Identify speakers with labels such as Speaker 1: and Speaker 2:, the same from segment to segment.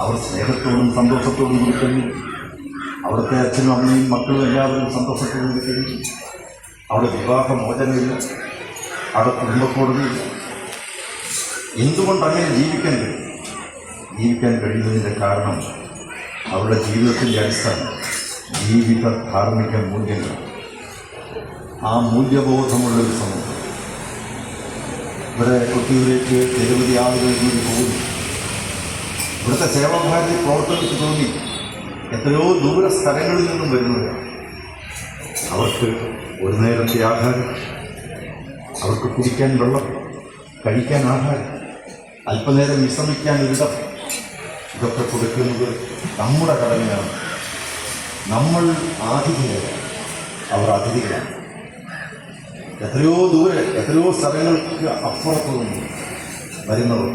Speaker 1: അവർ സ്നേഹത്തോടും സന്തോഷത്തോടും കൂടി കഴിഞ്ഞു. അവിടുത്തെ അച്ഛനും അമ്മയും മക്കളും എല്ലാവരും സന്തോഷത്തോടും കൂടി കഴിഞ്ഞു. അവിടെ വിവാഹമോചനമില്ല. അവിടെ കുടുംബക്കോടതിയില്ല എന്തുകൊണ്ട് അങ്ങനെ ജീവിക്കാൻ കഴിയും? ജീവിക്കാൻ കഴിയുന്നതിന്റെ കാരണം അവരുടെ ജീവിതത്തിന്റെ അടിസ്ഥാനം ജീവിത ധാർമ്മിക മൂല്യങ്ങൾ. ആ മൂല്യബോധമുള്ളൊരു സമൂഹം. ഇവിടെ കൊട്ടിയൂരേക്ക് നിരവധി ആളുകൾ കൂടി പോകുന്നു. ഇവിടുത്തെ സേവാഭാരതി പ്രവർത്തനത്തിന് തോന്നി എത്രയോ ദൂര സ്ഥലങ്ങളിൽ നിന്നും വരുന്നവരാണ് അവർക്ക് ഒരു നേരത്തെ ആഹാരം അവർക്ക് കുടിക്കാൻ വെള്ളം കഴിക്കാൻ ആഹാരം അല്പനേരം വിശ്രമിക്കാൻ ഒരിടം ഇതൊക്കെ കൊടുക്കുന്നത് നമ്മുടെ കടമയാണ്. നമ്മൾ ആതിഥേയരാണ് അവർ അതിഥികളാണ്. എത്രയോ ദൂരെ എത്രയോ സ്ഥലങ്ങൾക്ക് അപ്പുറത്തു വരുന്നവർ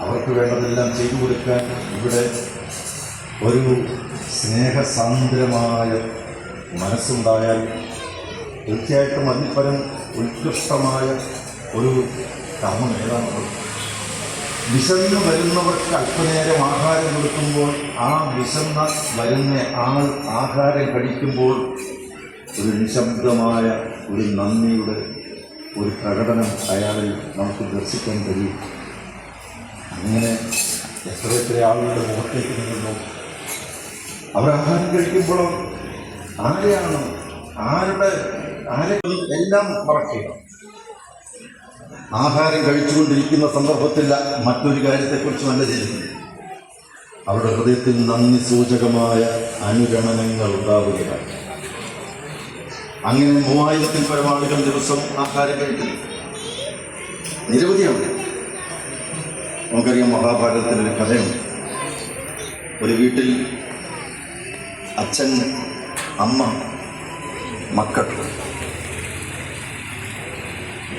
Speaker 1: അവർക്ക് വേണ്ടതെല്ലാം ചെയ്തു കൊടുക്കാൻ ഇവിടെ ഒരു സ്നേഹസാന്ദ്രമായ മനസ്സുണ്ടായാൽ തീർച്ചയായിട്ടും അതിൽപ്പരം ഉത്കൃഷ്ടമായ ഒരു കർമ്മം ഏതാണുള്ളത് വിശന്ന് വരുന്നവർക്ക് അല്പനേരം ആഹാരം കൊടുക്കുമ്പോൾ ആ വിശന്ന വരുന്ന ആൾ ആഹാരം കഴിക്കുമ്പോൾ ഒരു നിശബ്ദമായ ഒരു നന്ദിയുടെ ഒരു പ്രകടനം അയാളിൽ നമുക്ക് ദർശിക്കാൻ കഴിയും. അങ്ങനെ എത്ര എത്ര ആളുകളുടെ മുഖത്തേക്ക് നിന്നു അവർ ആഹാരം കഴിക്കുമ്പോൾ ആരെയാണ് ആരുടെ ആരെ എല്ലാം മറക്കുക. ആഹാരം കഴിച്ചുകൊണ്ടിരിക്കുന്ന സന്ദർഭത്തിൽ മറ്റൊരു കാര്യത്തെക്കുറിച്ച് നല്ല ചെയ്യുന്നു അവരുടെ ഹൃദയത്തിൽ നന്ദി സൂചകമായ അനുരണനങ്ങൾ ഉണ്ടാവുകയാണ്. അങ്ങനെ മൂവായിരത്തിൽ പരം ആളുകൾ ദിവസം ആഹാരം കഴിക്കുന്നു. നിരവധിയാണ്. നമുക്കറിയാം മഹാഭാരതത്തിലൊരു കഥയുണ്ട്. ഒരു വീട്ടിൽ അച്ഛൻ അമ്മ മക്കൾ.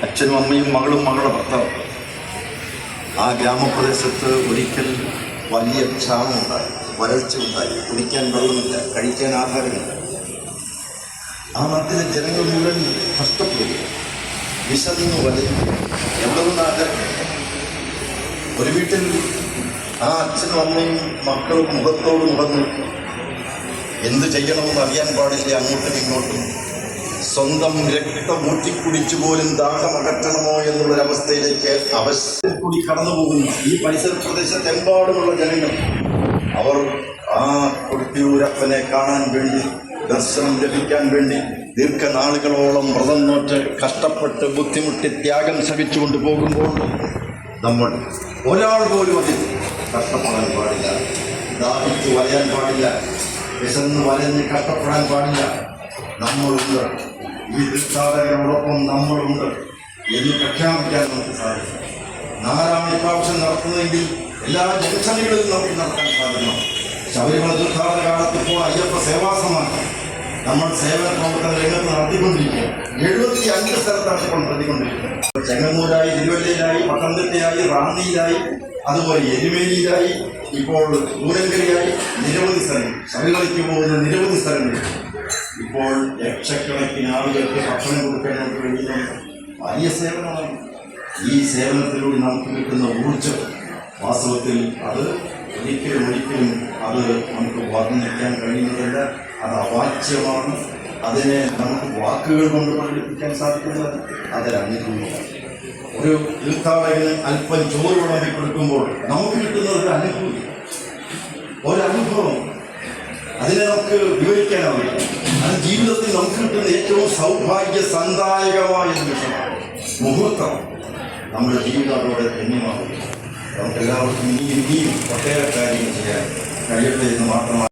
Speaker 1: അച്ഛനും അമ്മയും മകളും മകളുടെ ഭർത്താവ്. ആ ഗ്രാമപ്രദേശത്ത് ഒരിക്കൽ വലിയ ക്ഷാമമുണ്ടായി വരൾച്ച ഉണ്ടായി. കുടിക്കാൻ വെള്ളമില്ല കഴിക്കാൻ ആഹാരമില്ല. ആ നാട്ടിലെ ജനങ്ങൾ മുഴുവൻ കഷ്ടപ്പെടുക വിശന്നു വലിയ എവിടെ നിന്ന് ഒരു വീട്ടിൽ ആ അച്ഛനും അമ്മയും മക്കളും മുഖത്തോട് മുഖം നിൽക്കും. എന്ത് ചെയ്യണമെന്ന് അറിയാൻ പാടില്ല അങ്ങോട്ടും ഇങ്ങോട്ടും. സ്വന്തം രക്തം ഊറ്റിക്കുടിച്ചു പോലും ദാഹം അകറ്റണമോ എന്നുള്ളൊരവസ്ഥയിലേക്ക് അവശ്യം കൂടി കടന്നു പോകുന്നു. ഈ പരിസര പ്രദേശത്തെമ്പാടുമുള്ള ജനങ്ങൾ. അവർ ആ കൊടുത്തിയൂരപ്പനെ കാണാൻ വേണ്ടി ദർശനം ലഭിക്കാൻ വേണ്ടി ദീർഘനാളുകളോളം വ്രതം നോറ്റ് കഷ്ടപ്പെട്ട് ബുദ്ധിമുട്ടി ത്യാഗം ശ്രമിച്ചുകൊണ്ട് പോകുമ്പോൾ നമ്മൾ ഒരാൾ പോലും അതിൽ കഷ്ടപ്പെടാൻ പാടില്ല. ദാഹിച്ച് വലയാൻ പാടില്ല. വിശന്ന് വലഞ്ഞ് കഷ്ടപ്പെടാൻ പാടില്ല. നമ്മളുണ്ട്. ഈ തീർത്ഥാടകരോടൊപ്പം നമ്മളുണ്ട്. എന്ന് പ്രഖ്യാപിക്കാൻ നമുക്ക് സാധിക്കും. നാലാം പ്രാവശ്യം നടത്തുന്നതെങ്കിൽ എല്ലാ ജംഗ്ഷനുകളിലും നമുക്ക് നടത്താൻ സാധിക്കണം. ശബരിമല തീർത്ഥാടന കാലത്ത് ഇപ്പോൾ അയ്യപ്പ സേവാസമാണ്. നമ്മൾ സേവന പ്രവർത്തന രംഗത്ത് നടത്തിക്കൊണ്ടിരിക്കുക എഴുപത്തി അഞ്ച് സ്ഥലത്താണ് ഇപ്പോൾ നടത്തിക്കൊണ്ടിരിക്കുന്നത് ചെങ്ങന്നൂരായി തിരുവല്ലയിലായി പത്തനംതിട്ടയായി റാന്നിയിലായി അതുപോലെ എരുമേലിയിലായി ഇപ്പോൾ ദൂരങ്കരിയായി നിരവധി സ്ഥലങ്ങൾ. ശബരിമലയ്ക്ക് പോകുന്ന നിരവധി സ്ഥലങ്ങളിൽ ഇപ്പോൾ ലക്ഷക്കണക്കിന് ആളുകൾക്ക് ഭക്ഷണം കൊടുക്കാൻ നമുക്ക് കഴിയുന്നുണ്ട് വലിയ സേവനമാണ്. ഈ സേവനത്തിലൂടെ നമുക്ക് കിട്ടുന്ന ഊർജം വാസ്തവത്തിൽ അത് ഒരിക്കലും ഒരിക്കലും അത് നമുക്ക് വർണിക്കാൻ കഴിയുന്നതല്ല. അത് അവാച്യമാണ്. അതിനെ നമുക്ക് വാക്കുകൾ കൊണ്ട് പ്രകടിപ്പിക്കാൻ സാധിക്കുന്നത് അതൊരനുഭവമാണ് ഒരു തീർത്ഥാടകന് അല്പം ചോറ് വിളമ്പി കൊടുക്കുമ്പോൾ നമുക്ക് കിട്ടുന്ന ഒരു അനുഭൂതി. ഒരനുഭവം. അതിനെ നമുക്ക് വിവരിക്കാനാവില്ല. അത് ജീവിതത്തിൽ നമുക്ക് കിട്ടുന്ന ഏറ്റവും സൗഭാഗ്യ സന്ദായകമായ നിമിഷമാണ് മുഹൂർത്തം. നമ്മുടെ ജീവിതം അതോടെ നമുക്ക് എല്ലാവർക്കും ഇനിയും ഇനിയും ഒട്ടേറെ കാര്യങ്ങൾ ചെയ്യാൻ കഴിയട്ടെ എന്ന് മാത്രമാണ്